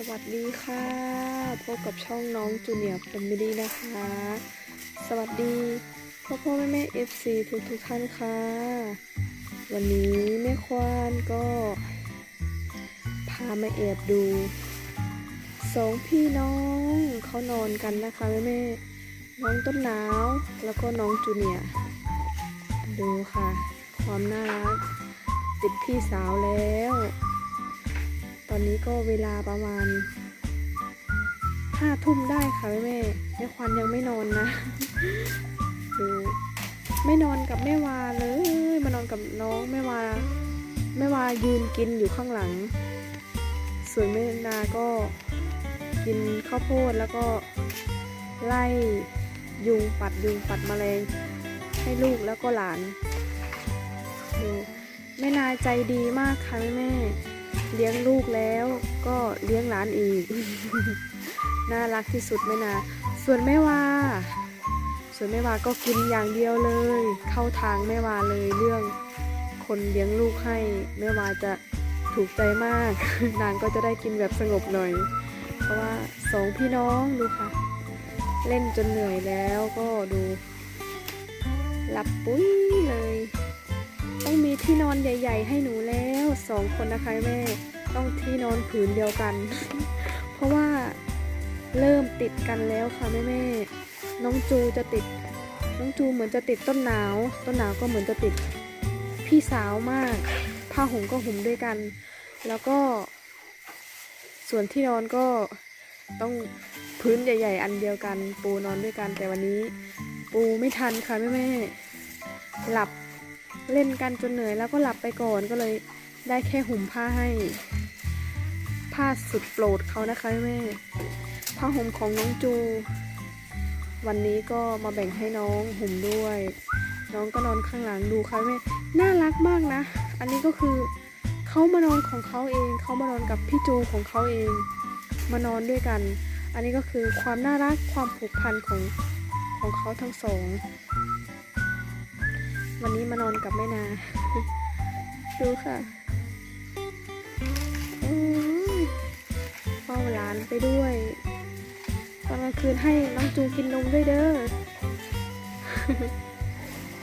สวัสดีค่ะ พบกับช่องน้องจูเนียร์แฟมิลี่นะคะ สวัสดีพ่อพ่อแม่แม่เอฟซีทุกทุกท่านค่ะ วันนี้แม่ควานก็ พามาแอบดูสองพี่น้องเขานอนกันนะคะแม่แม่น้องต้นหนาวแล้วก็น้องจูเนียร์ดูค่ะ ความน่ารักติดพี่สาวแล้ว อนนี้ก็เวลาประมาณห้าทุ่มได้ค่ะแม่แม่แม่ควันยังไม่นอนนะดูไม่นอนกับแม่วาเลยมานอนกับน้องแม่วาแม่วายืนกินอยู่ข้างหลัง ส่วนแม่นาก็กินข้าวโพดแล้วก็ไล่ยุงปัดยุงปัดแมลงให้ลูกแล้วก็หลานดูแม่นาใจดีมากค่ะแม่แม่ เลี้ยงลูกแล้วก็เลี้ยงหลานอีก น่ารักที่สุดแม่นา ส่วนแม่วา ส่วนแม่วาก็กินอย่างเดียวเลย เข้าทางแม่วาเลยเรื่อง คนเลี้ยงลูกให้แม่วาจะถูกใจมาก นางก็จะได้กินแบบสงบหน่อย เพราะว่าสองพี่น้องดูค่ะ เล่นจนเหนื่อยแล้วก็ดูหลับปุ้ยเลย ต้องมีที่นอนใหญ่ ๆ ให้หนูแล้ว สองคนนะคะแม่ต้องที่นอนผืนเดียวกัน เพราะว่าเริ่มติดกันแล้วค่ะแม่แม่น้องจูจะติด น้องจูเหมือนจะติดต้นหนาว ต้นหนาวก็เหมือนจะติดพี่สาวมาก ผ้าห่มก็ห่มด้วยกัน แล้วก็ ส่วนที่นอนก็ต้องพื้นใหญ่ ๆ อันเดียวกัน ปูนอนด้วยกัน แต่วันนี้ ปูไม่ทันค่ะแม่แม่หลับเล่นกันจนเหนื่อยแล้วก็หลับไปก่อนก็เลย ได้แค่ห่มผ้าให้ ผ้าสุดโปรดเขานะคะแม่ ผ้าห่มของน้องจู วันนี้ก็มาแบ่งให้น้องห่มด้วย น้องก็นอนข้างหลังดูค่ะแม่ น่ารักมากนะ อันนี้ก็คือเขามานอนของเขาเอง เขามานอนกับพี่จูของเขาเอง มานอนด้วยกัน อันนี้ก็คือความน่ารักความผูกพันของของเขาทั้งสอง วันนี้มานอนกับแม่นา ดูค่ะาหลานไปด้วยตอนกลางคืนให้น้องจูกินนมด้วยเด้อ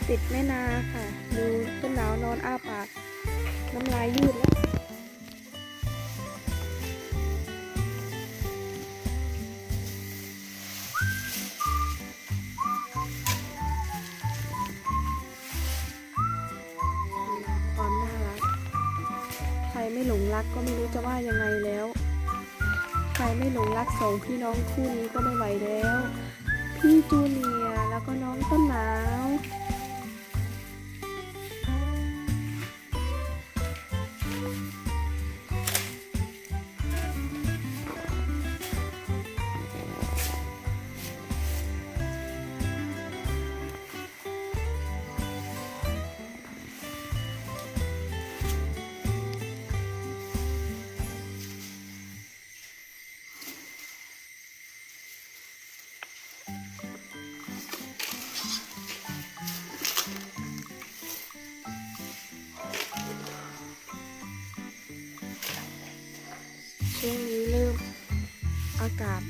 ติดแม่นาค่ะ ดูต้นหนาวนอนอ้าปาก น้ำลายยืดแล้วความน่ารัก ใครไม่หลงรักก็ไม่รู้จะว่ายังไงแล้ว รไม่หลงรักสองพี่น้องคู่นี้ก็ไม่ไหวแล้ว พี่จูเนียแล้วก็น้องต้นหนาว ช่วงนี้เริ่มอากาศ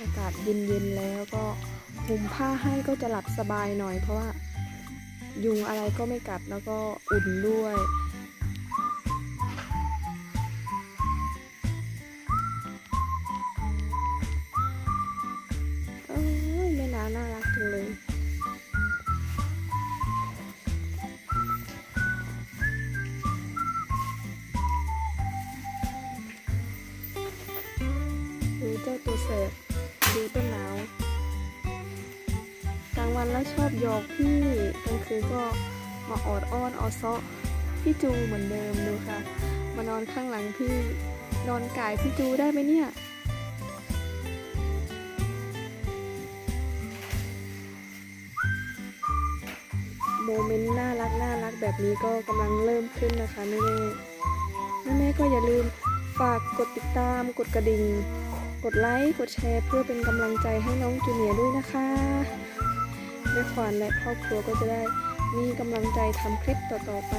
อากาศเย็นๆแล้วก็ห่มผ้าให้ก็จะหลับสบายหน่อยเพราะว่ายุงอะไรก็ไม่กัดแล้วก็อุ่นด้วย หยอกพี่กลางคืนก็มาออดอ้อนออซ้อพี่จูเหมือนเดิมดูค่ะ มานอนข้างหลังพี่นอนกายพี่จูได้ไหมเนี่ยโมเมนต์น่ารักน่ารักแบบนี้ก็กำลังเริ่มขึ้นนะคะแม่แม่แม่ก็อย่าลืมฝากกดติดตาม กดกระดิ่ง กดไลค์ กดแชร์เพื่อเป็นกำลังใจให้น้องจูเนียร์ด้วยนะคะ แม่ควานและครอบครัวก็จะได้มีกำลังใจทำคลิปต่อๆไป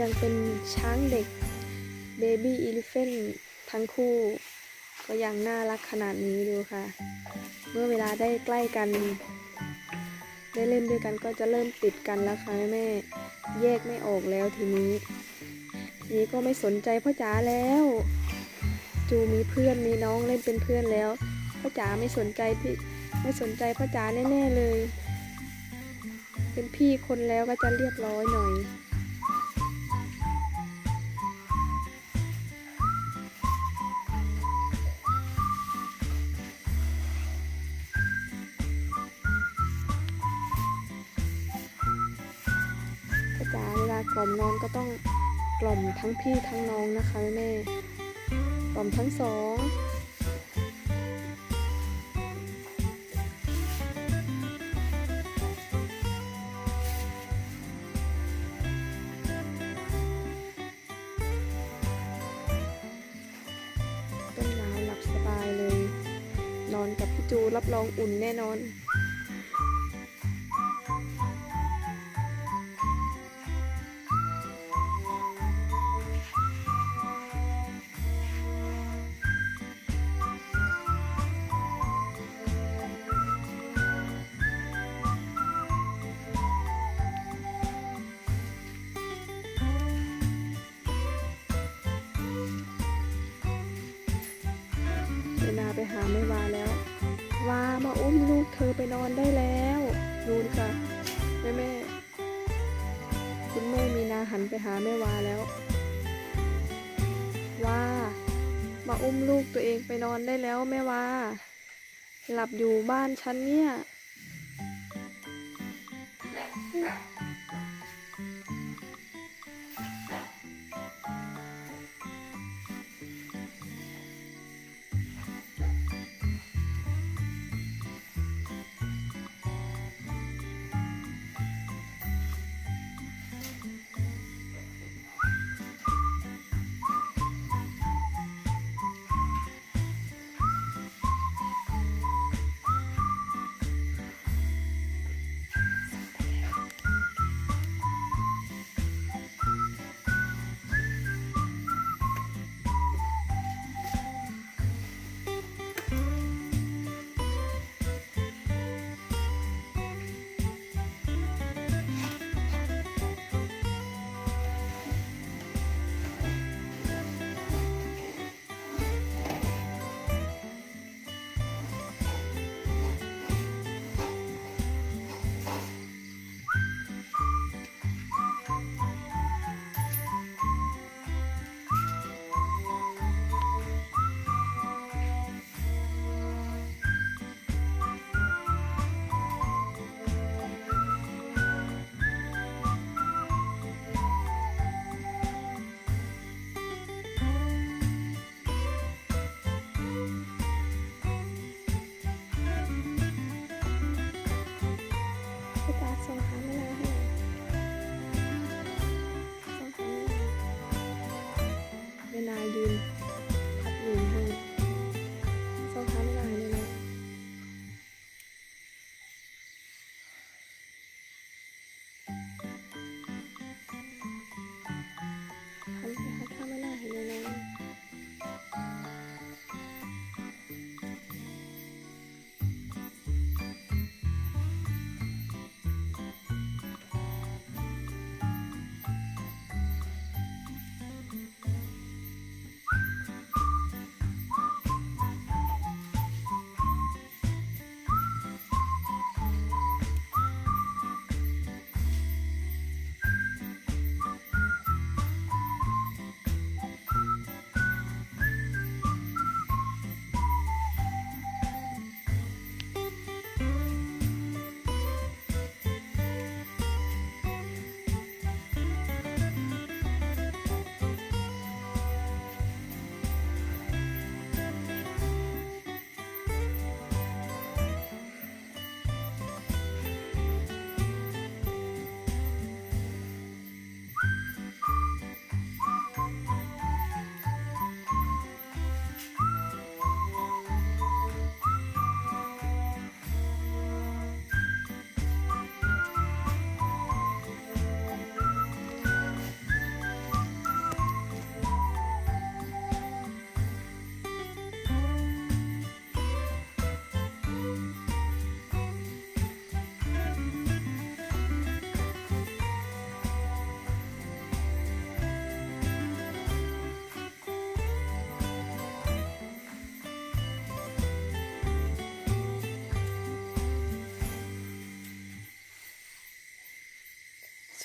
ยังเป็นช้างเด็กเบบี้อีลิเฟนทั้งคู่ ก็ยังน่ารักขนาดนี้ดูค่ะ เมื่อเวลาได้ใกล้กัน ได้เล่นด้วยกันก็จะเริ่มติดกันแล้วค่ะแม่แยกไม่ออกแล้วทีนี้ทีนี้ก็ไม่สนใจพ่อจ๋าแล้ว จูมีเพื่อนมีน้องเล่นเป็นเพื่อนแล้วพ่อจ๋าไม่สนใจพี่ไม่สนใจพ่อจ๋าแน่ๆเลย เป็นพี่คนแล้วก็จะเรียบร้อยหน่อย กล่อมนอนก็ต้องกล่อมทั้งพี่ทั้งน้องนะคะแม่กล่อมทั้งสองต้นหนาวหลับสบายเลย นอนกับพี่จูรับรองอุ่นแน่นอน อไปนอนได้แล้วนูนค่ะ แม่แม่คุณแม่มีนาหันไปหาแม่วาแล้วว่ามาอุ้มลูกตัวเองไปนอนได้แล้วแม่วาหลับอยู่บ้านฉันเนี่ย I do.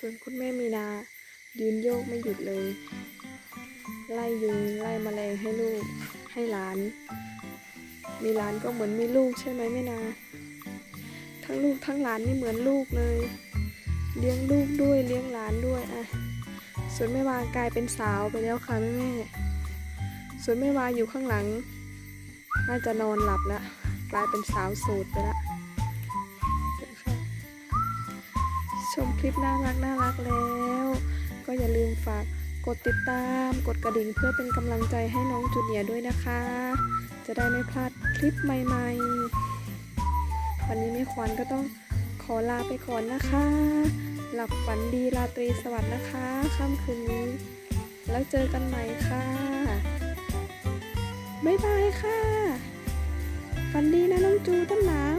ส่วนคุณแม่มีนา ยืนโยกไม่หยุดเลย ไล่ยุงไล่แมลงให้ลูกให้หลาน มีหลานก็เหมือนมีลูกใช่ไหมแม่นา ทั้งลูกทั้งหลานนี่เหมือนลูกเลย เลี้ยงลูกด้วยเลี้ยงหลานด้วยอะส่วนแม่วากลายเป็นสาวไปแล้วค่ะแม่แม่ส่วนแม่วาอยู่ข้างหลัง น่าจะนอนหลับแล้วกลายเป็นสาวโสดไปแล้ว มคลิปน่ารักน่ารักแล้ว ก็อย่าลืมฝากกดติดตาม กดกระดิ่งเพื่อเป็นกำลังใจให้น้องจูเนียร์ด้วยนะคะ จะได้ไม่พลาดคลิปใหม่ๆ วันนี้แม่ควานก็ต้องขอลาไปก่อนนะคะ หลับฝันดีราตรีสวัสดิ์นะคะค่ำคืนนี้ แล้วเจอกันใหม่ค่ะ บ๊ายบายค่ะ ฝันดีนะน้องจูต้นหนาว